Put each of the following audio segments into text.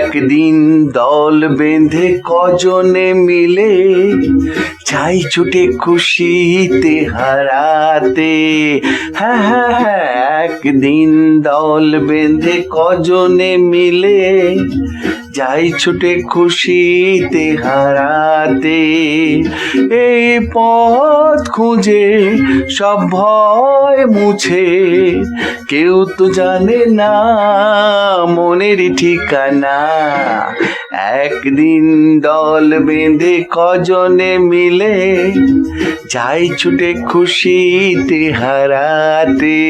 একদিন দল বেঁধে কজনে মিলে চাই ছুটে খুশিতে হারাতে। হ্যাঁ হ্যাঁ হ্যাঁ একদিন দল বেঁধে কজনে মিলে যাই ছুটে খুশিতে হারাতে, এই পথ খুঁজে সব ভয় মুছে। কেউ তো জানে না মনের ঠিকানা। একদিন দল বেঁধে কজনে মিলে যাই ছুটে খুশিতে হারাতে।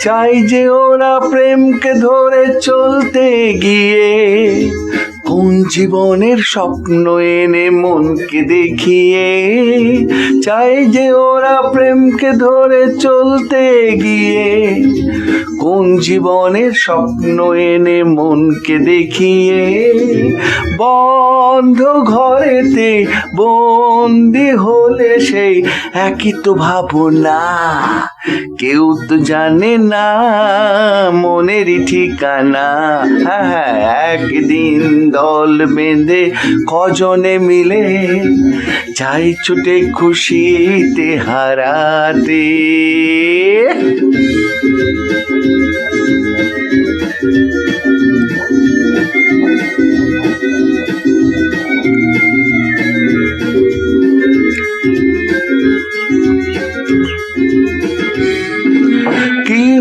চাই যে ওরা প্রেমকে ধরে চলতে গিয়ে, কোন জীবনের স্বপ্ন এনে মনকে দেখিয়ে। চাই যে ওরা প্রেমকে ধরে চলতে গিয়ে জীবনের স্বপ্ন এনে মনকে দেখিয়ে বন্ধ ঘরেতে বন্দি হলে সেই একই তো ভাবনা। কেউ তো জানে না মনেরই ঠিকানা। হ্যাঁ একদিন দল বেঁধে কজনে মিলে যাই ছুটে খুশিতে হারাতে।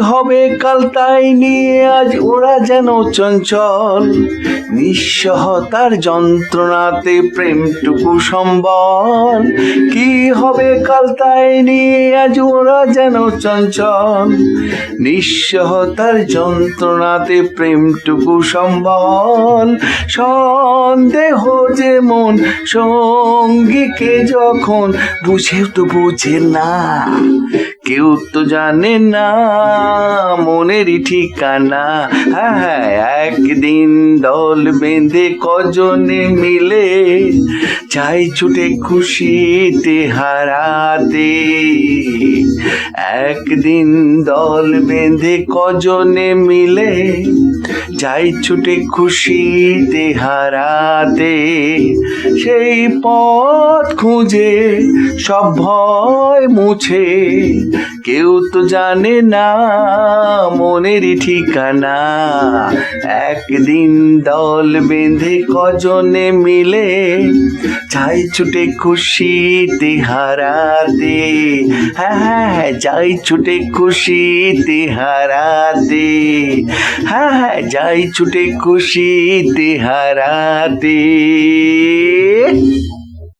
হবে কাল তাই নিয়ে আজ ওরা যেন চঞ্চল? নিঃসহতার যন্ত্রণাতে প্রেমটুকু সম্বল। কি হবে কাল তাই নিয়ে আজ ওরা যেন চঞ্চল। নিঃসহতার যন্ত্রণাতে প্রেমটুকু সম্বল। সন্দেহ যে মন সঙ্গীকে যখন বুঝেও তো বুঝে না। কেউ তো জানে না মনেরই ঠিকানা। হ্যাঁ হ্যাঁ, একদিন দল বেঁধে কজনে মিলে চাই ছুটে খুশিতে হারাতে। একদিন দল বেঁধে কজনে মিলে যাই ছুটে খুশিতে হারাতে সেই পথ খুঁজে সব ভয় মুছে। কেউ তো জানে না মনেরই ঠিকানা। একদিন দল বেঁধে কজনে মিলে যাই ছুটে খুশিতে হারাতে। হ্যাঁ হ্যাঁ হ্যাঁ, যাই ছুটে খুশিতে হারাতে। হ্যাঁ হ্যাঁ যাই ছুটে খুশিতে হারাতে।